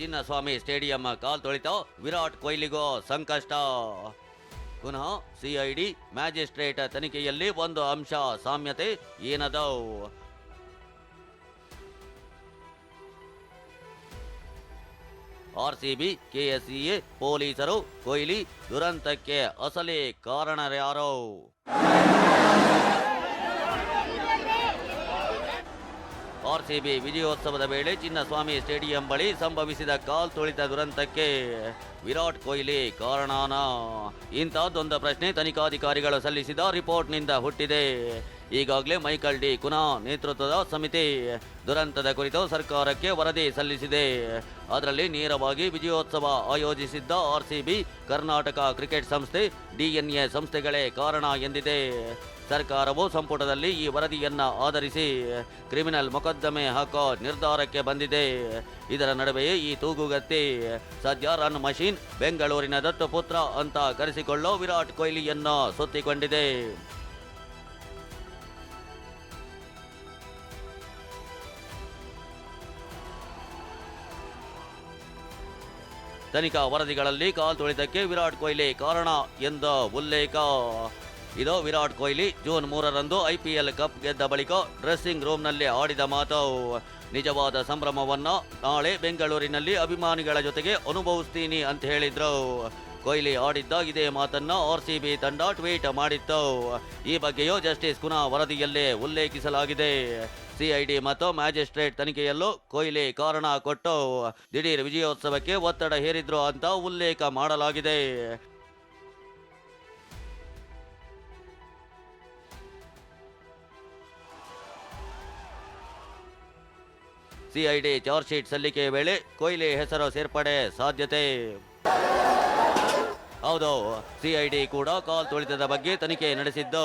Chinnaswamy stadium ಕಾಲ್ ತೊಳಿತ ವಿರಾಟ್ ಕೊಹ್ಲಿಗೋ ಸಂಕಷ್ಟ. ಪುನಃ ಸಿಐಡಿ ಮ್ಯಾಜಿಸ್ಟ್ರೇಟ್ ತನಿಖೆಯಲ್ಲಿ ಒಂದು ಅಂಶ ಸಾಮ್ಯತೆ ಏನದೋ ಆರ್ಸಿಬಿ, ಕೆಎಸ್ಇಎ ಪೊಲೀಸರು ಕೊಹ್ಲಿ ದುರಂತಕ್ಕೆ ಅಸಲಿ ಕಾರಣರ್ಯಾರೋ ಆರ್ಸಿಬಿ ವಿಜಯೋತ್ಸವದ ವೇಳೆ ಚಿನ್ನಸ್ವಾಮಿ ಸ್ಟೇಡಿಯಂ ಬಳಿ ಸಂಭವಿಸಿದ ಕಾಲ್ ತುಳಿತ ದುರಂತಕ್ಕೆ ವಿರಾಟ್ ಕೊಹ್ಲಿ ಕಾರಣನಾ. ಇಂಥದ್ದೊಂದು ಪ್ರಶ್ನೆ ತನಿಖಾಧಿಕಾರಿಗಳು ಸಲ್ಲಿಸಿದ ರಿಪೋರ್ಟ್ನಿಂದ ಹುಟ್ಟಿದೆ. ಈಗಾಗಲೇ ಮೈಕಲ್ ಡಿ ಕುನಾ ನೇತೃತ್ವದ ಸಮಿತಿ ದುರಂತದ ಕುರಿತು ಸರ್ಕಾರಕ್ಕೆ ವರದಿ ಸಲ್ಲಿಸಿದೆ. ಅದರಲ್ಲಿ ನೇರವಾಗಿ ವಿಜಯೋತ್ಸವ ಆಯೋಜಿಸಿದ್ದ ಆರ್ಸಿಬಿ, ಕರ್ನಾಟಕ ಕ್ರಿಕೆಟ್ ಸಂಸ್ಥೆ, ಡಿಎನ್ಎ ಸಂಸ್ಥೆಗಳೇ ಕಾರಣ ಎಂದಿದೆ. ಸರ್ಕಾರವು ಸಂಪುಟದಲ್ಲಿ ಈ ವರದಿಯನ್ನು ಆಧರಿಸಿ ಕ್ರಿಮಿನಲ್ ಮೊಕದ್ದಮೆ ಹಾಕೋ ನಿರ್ಧಾರಕ್ಕೆ ಬಂದಿದೆ. ಇದರ ನಡುವೆಯೇ ಈ ತೂಗುಗತ್ತಿ, ಸದ್ಯ ರನ್ ಮಷೀನ್ ಬೆಂಗಳೂರಿನ ದತ್ತುಪುತ್ರ ಅಂತ ಕರೆಸಿಕೊಳ್ಳೋ ವಿರಾಟ್ ಕೊಹ್ಲಿಯನ್ನು ಸುತ್ತಿಕೊಂಡಿದೆ. ತನಿಖಾ ವರದಿಗಳಲ್ಲಿ ಕಾಲ್ ತುಳಿತಕ್ಕೆ ವಿರಾಟ್ ಕೊಹ್ಲಿ ಕಾರಣ ಎಂದ ಉಲ್ಲೇಖ. ಇದು ವಿರಾಟ್ ಕೊಹ್ಲಿ ಜೂನ್ ಮೂರರಂದು ಐಪಿಎಲ್ ಕಪ್ ಗೆದ್ದ ಬಳಿಕ ಡ್ರೆಸ್ಸಿಂಗ್ ರೂಮ್ನಲ್ಲಿ ಆಡಿದ ಮಾತು. ನಿಜವಾದ ಸಂಭ್ರಮವನ್ನು ನಾಳೆ ಬೆಂಗಳೂರಿನಲ್ಲಿ ಅಭಿಮಾನಿಗಳ ಜೊತೆಗೆ ಅನುಭವಿಸ್ತೀನಿ ಅಂತ ಹೇಳಿದ್ರು. ಕೊಹ್ಲಿ ಆಡಿದ್ದ ಇದೇ ಮಾತನ್ನು ಆರ್ ಸಿ ಬಿ ತಂಡ ಟ್ವೀಟ್ ಮಾಡಿತ್ತು. ಈ ಬಗ್ಗೆಯೂ ಜಸ್ಟಿಸ್ ಕುನಾ ವರದಿಯಲ್ಲೇ ಉಲ್ಲೇಖಿಸಲಾಗಿದೆ. ಸಿಐಡಿ ಮತ್ತು ಮ್ಯಾಜಿಸ್ಟ್ರೇಟ್ ತನಿಖೆಯಲ್ಲೂ ಕೊಹ್ಲಿ ಕಾರಣ ಕೊಟ್ಟು ದಿಢೀರ್ ವಿಜಯೋತ್ಸವಕ್ಕೆ ಒತ್ತಡ ಹೇರಿದ್ರು ಅಂತ ಉಲ್ಲೇಖ ಮಾಡಲಾಗಿದೆ. ಸಿಐಡಿ ಚಾರ್ಜ್ ಶೀಟ್ ಸಲ್ಲಿಕೆ ವೇಳೆ ಕೊಹ್ಲಿ ಹೆಸರು ಸೇರ್ಪಡೆ ಸಾಧ್ಯತೆ. ಹೌದು ಸಿಐಡಿ ಕೂಡ ಕಾಲ್ ತುಳಿತದ ಬಗ್ಗೆ ತನಿಖೆ ನಡೆಸಿದ್ದು.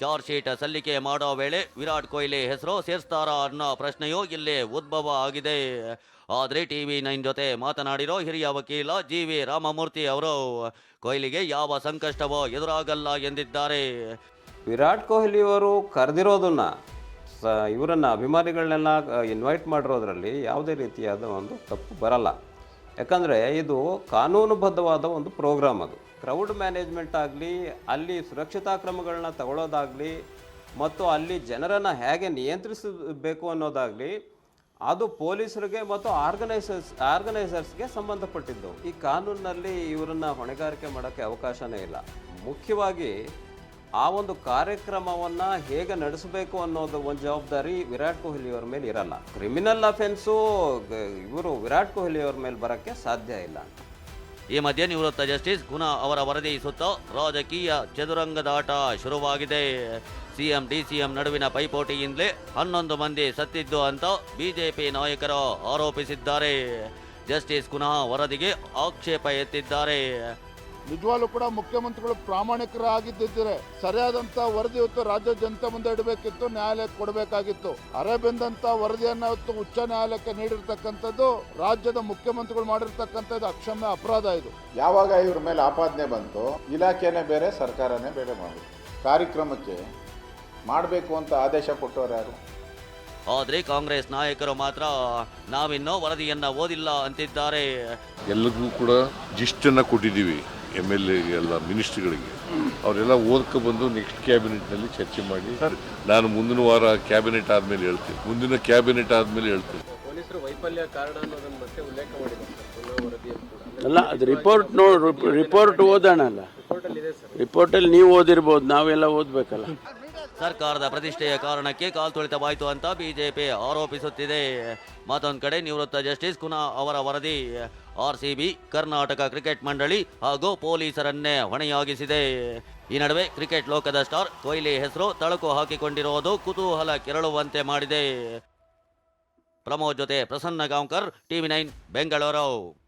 ಚಾರ್ಜ್ ಶೀಟ್ ಸಲ್ಲಿಕೆ ಮಾಡೋ ವೇಳೆ ವಿರಾಟ್ ಕೊಹ್ಲಿ ಹೆಸರು ಸೇರಿಸ್ತಾರಾ ಅನ್ನೋ ಪ್ರಶ್ನೆಯೂ ಇಲ್ಲಿ ಉದ್ಭವ ಆಗಿದೆ. ಆದ್ರೆ ಟಿವಿ ನೈನ್ ಜೊತೆ ಮಾತನಾಡಿರೋ ಹಿರಿಯ ವಕೀಲ ಜಿ ವಿ ರಾಮಮೂರ್ತಿ ಅವರು, ಕೊಹ್ಲಿಗೆ ಯಾವ ಸಂಕಷ್ಟವೋ ಎದುರಾಗಲ್ಲ ಎಂದಿದ್ದಾರೆ. ವಿರಾಟ್ ಕೊಹ್ಲಿ ಅವರು ಕರೆದಿರೋದನ್ನ ಇವರನ್ನು ಅಭಿಮಾನಿಗಳನ್ನೆಲ್ಲ ಇನ್ವೈಟ್ ಮಾಡಿರೋದ್ರಲ್ಲಿ ಯಾವುದೇ ರೀತಿಯಾದ ಒಂದು ತಪ್ಪು ಬರಲ್ಲ. ಯಾಕಂದರೆ ಇದು ಕಾನೂನುಬದ್ಧವಾದ ಒಂದು ಪ್ರೋಗ್ರಾಮ್ ಅದು. ಕ್ರೌಡ್ ಮ್ಯಾನೇಜ್ಮೆಂಟ್ ಆಗಲಿ, ಅಲ್ಲಿ ಸುರಕ್ಷತಾ ಕ್ರಮಗಳನ್ನ ತಗೊಳ್ಳೋದಾಗಲಿ ಮತ್ತು ಅಲ್ಲಿ ಜನರನ್ನು ಹೇಗೆ ನಿಯಂತ್ರಿಸಬೇಕು ಅನ್ನೋದಾಗಲಿ, ಅದು ಪೊಲೀಸರಿಗೆ ಮತ್ತು ಆರ್ಗನೈಸರ್ಸ್, ಆರ್ಗನೈಸರ್ಸ್ಗೆ ಸಂಬಂಧಪಟ್ಟಿದ್ದು. ಈ ಕಾನೂನಿನಲ್ಲಿ ಇವರನ್ನ ಹೊಣೆಗಾರಿಕೆ ಮಾಡೋಕ್ಕೆ ಅವಕಾಶವೇ ಇಲ್ಲ. ಮುಖ್ಯವಾಗಿ ಆ ಒಂದು ಕಾರ್ಯಕ್ರಮವನ್ನು ಹೇಗೆ ನಡೆಸಬೇಕು ಅನ್ನೋದು ಒಂದು ಜವಾಬ್ದಾರಿ ವಿರಾಟ್ ಕೊಹ್ಲಿ ಅವ್ರ ಮೇಲೆ ಇರಲ್ಲ. ಕ್ರಿಮಿನಲ್ ಅಫೆನ್ಸು ಇವರು ವಿರಾಟ್ ಕೊಹ್ಲಿ ಅವ್ರ ಮೇಲೆ ಬರೋಕ್ಕೆ ಸಾಧ್ಯ ಇಲ್ಲ. ಈ ಮಧ್ಯೆ ನಿವೃತ್ತ ಜಸ್ಟಿಸ್ ಗುಣ ಅವರ ವರದಿ ಸುತ್ತ ರಾಜಕೀಯ ಚದುರಂಗದಾಟ ಶುರುವಾಗಿದೆ. ಸಿಎಂ, ಡಿಸಿಎಂ ನಡುವಿನ ಪೈಪೋಟಿಯಿಂದಲೇ ಹನ್ನೊಂದು ಮಂದಿ ಸತ್ತಿದ್ದು ಅಂತ ಬಿಜೆಪಿ ನಾಯಕರು ಆರೋಪಿಸಿದ್ದಾರೆ. ಜಸ್ಟಿಸ್ ಗುನಾ ವರದಿಗೆ ಆಕ್ಷೇಪ ಎತ್ತಿದ್ದಾರೆ. ನಿಜವಾಗ್ಲೂ ಕೂಡ ಮುಖ್ಯಮಂತ್ರಿಗಳು ಪ್ರಾಮಾಣಿಕರಾಗಿದ್ದರೆ ಸರಿಯಾದಂತ ವರದಿ ಇವತ್ತು ರಾಜ್ಯ ಜನತೆ ಮುಂದೆ ಇಡಬೇಕಿತ್ತು ನ್ಯಾಯಾಲಯಕ್ಕೆ ಕೊಡಬೇಕಾಗಿತ್ತು. ಅರೆಬೆಂದಂತ ವರದಿಯನ್ನ ಇವತ್ತು ಉಚ್ಚ ನ್ಯಾಯಾಲಯಕ್ಕೆ ನೀಡಿರ್ತಕ್ಕಂಥದ್ದು ರಾಜ್ಯದ ಮುಖ್ಯಮಂತ್ರಿಗಳು ಮಾಡಿರ್ತಕ್ಕಂಥದ್ದು ಅಕ್ಷಮ್ಯ ಅಪರಾಧ ಇದು. ಯಾವಾಗ ಇವ್ರ ಮೇಲೆ ಆಪಾದನೆ ಬಂತು ಇಲಾಖೆನೇ ಬೇರೆ ಸರ್ಕಾರನೇ ಬೇರೆ ಮಾಡಿ ಕಾರ್ಯಕ್ರಮಕ್ಕೆ ಮಾಡಬೇಕು ಅಂತ ಆದೇಶ ಕೊಟ್ಟವರು ಯಾರು? ಆದರೆ ಕಾಂಗ್ರೆಸ್ ನಾಯಕರು ಮಾತ್ರ ನಾವಿನ್ನೂ ವರದಿಯನ್ನು ಓದಿಲ್ಲ ಅಂತಿದ್ದಾರೆ. ಎಲ್ಲರಿಗೂ ಕೂಡ ಜಿಸ್ಟನ್ನು ಕೊಟ್ಟಿದ್ದೀವಿ. ಎಂ ಎಲ್ ಎ ಎಲ್ಲ ಮಿನಿಸ್ಟ್ರಿಗಳಿಗೆ. ಅವರೆಲ್ಲ ಓದ್ಕೊ ಬಂದು ನೆಕ್ಸ್ಟ್ ಕ್ಯಾಬಿನೆಟ್ನಲ್ಲಿ ಚರ್ಚೆ ಮಾಡಿ ನಾನು ಮುಂದಿನ ವಾರ ಕ್ಯಾಬಿನೆಟ್ ಆದಮೇಲೆ ಹೇಳ್ತೀನಿ. ಮುಂದಿನ ಕ್ಯಾಬಿನೆಟ್ ಆದಮೇಲೆ ಹೇಳ್ತೀನಿ. ಪೊಲೀಸರು ವೈಫಲ್ಯ ಕಾರಣ ಅನ್ನೋದನ್ನ ಮತ್ತೆ ಉಲ್ಲೇಖ ಮಾಡಿದ್ದಾರೆ ಸರ್ ಕೂಡ. ಅಲ್ಲ ಅದು ರಿಪೋರ್ಟ್ ನೋಡಿ ರಿಪೋರ್ಟ್ ಓದೋಣ ಅಲ್ಲ ಇದೆ ಸರ್. ರಿಪೋರ್ಟಲ್ಲಿ ನೀವು ಓದಿರ್ಬೋದು ನಾವೆಲ್ಲ ಓದಬೇಕಲ್ಲ. ಸರ್ಕಾರದ ಪ್ರತಿಷ್ಠೆಯ ಕಾರಣಕ್ಕೆ ಕಾಲ್ತುಳಿತವಾಯಿತು ಅಂತ ಬಿಜೆಪಿ ಆರೋಪಿಸುತ್ತಿದೆ. ಮತ್ತೊಂದು ಕಡೆ ನಿವೃತ್ತ ಜಸ್ಟಿಸ್ ಕುನಾ ಅವರ ವರದಿ ಆರ್ಸಿಬಿ, ಕರ್ನಾಟಕ ಕ್ರಿಕೆಟ್ ಮಂಡಳಿ ಹಾಗೂ ಪೊಲೀಸರನ್ನೇ ಹೊಣೆಯಾಗಿಸಿದೆ. ಈ ನಡುವೆ ಕ್ರಿಕೆಟ್ ಲೋಕದ ಸ್ಟಾರ್ ಕೊಹ್ಲಿ ಹೆಸರು ತಳಕು ಹಾಕಿಕೊಂಡಿರುವುದು ಕುತೂಹಲ ಕೆರಳುವಂತೆ ಮಾಡಿದೆ. ಪ್ರಮೋದ್ ಜೊತೆ ಪ್ರಸನ್ನ ಗಾಂವ್ಕರ್, ಟಿವಿ ನೈನ್, ಬೆಂಗಳೂರು.